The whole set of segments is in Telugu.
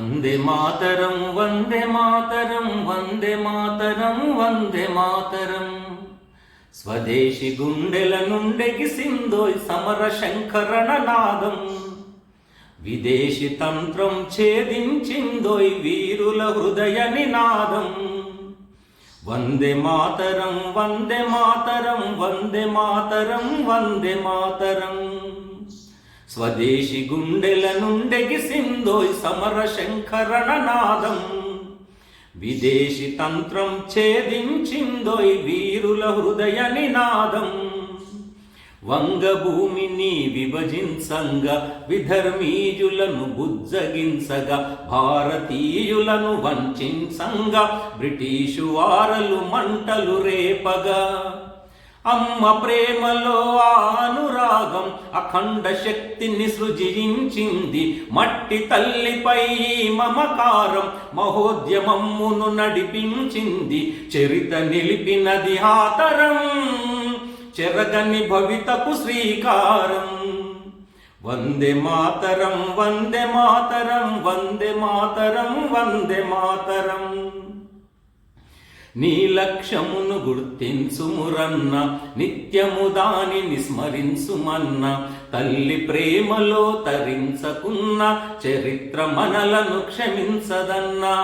వందే మాతరం వందే మాతరం వందే మాతరం వందే మాతరం. స్వదేశి గుండెల నుండెకి సింధోయ్ సమర శంకరణ నాదం. విదేశీ తంత్రం ఛేదించిందోయ్ వీరుల హృదయ నినాదం. వందే మాతరం వందే మాతరం వందే మాతరం వందే మాతరం. స్వదేశీ గుండెల నుండెగి సమర శంకరణనాదం విదేశీ తంత్రం ఛేదించిందోయ్ వీరుల హృదయ నినాదం. వంగభూమిని విభజించంగా విధర్మీయులను బుజ్జగించగా భారతీయులను వంచించంగా బ్రిటీషు వారలు మంటలు రేపగా. అమ్మ ప్రేమలో అనురాగం అఖండ శక్తిని సృజించింది. మట్టి తల్లిపై మమకారం మహోద్యమమ్మును నడిపించింది. చరిత నిలిపినది ఆతరం చెరగని భవితకు శ్రీకారం. వందే మాతరం వందే మాతరం వందే మాతరం వందే మాతరం. నీ లక్ష్యమును గుర్తించుమురన్న నిత్యము దానిని స్మరించుమన్న తల్లి ప్రేమలో తరించకున్న చరిత్ర మనలను క్షమించదన్నా.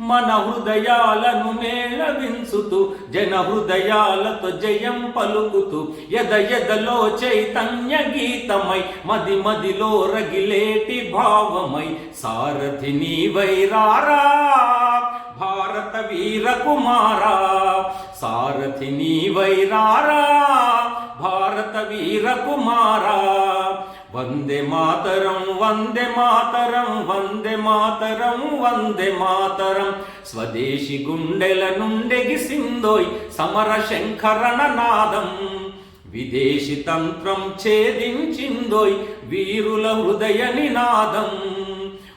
మన హృదయాలను మేళవించుతూ జన హృదయాలతో జయం పలుకుతూ ఎద ఎదలో చైతన్య గీతమై మది మదిలో రగిలేటి భావమై సారథి నీ వైరారా వీర కుమారా సారథి నీవైరారా భారత వీరకుమారా. వందే మాతరం వందే మాతరం వందే మాతరం వందే మాతరం. స్వదేశీ గుండెల నుండెగి సిందోయ్ సమర శంకరణ నాదం విదేశీ తంత్రం ఛేదించిందోయ్ వీరుల హృదయ నినాదం.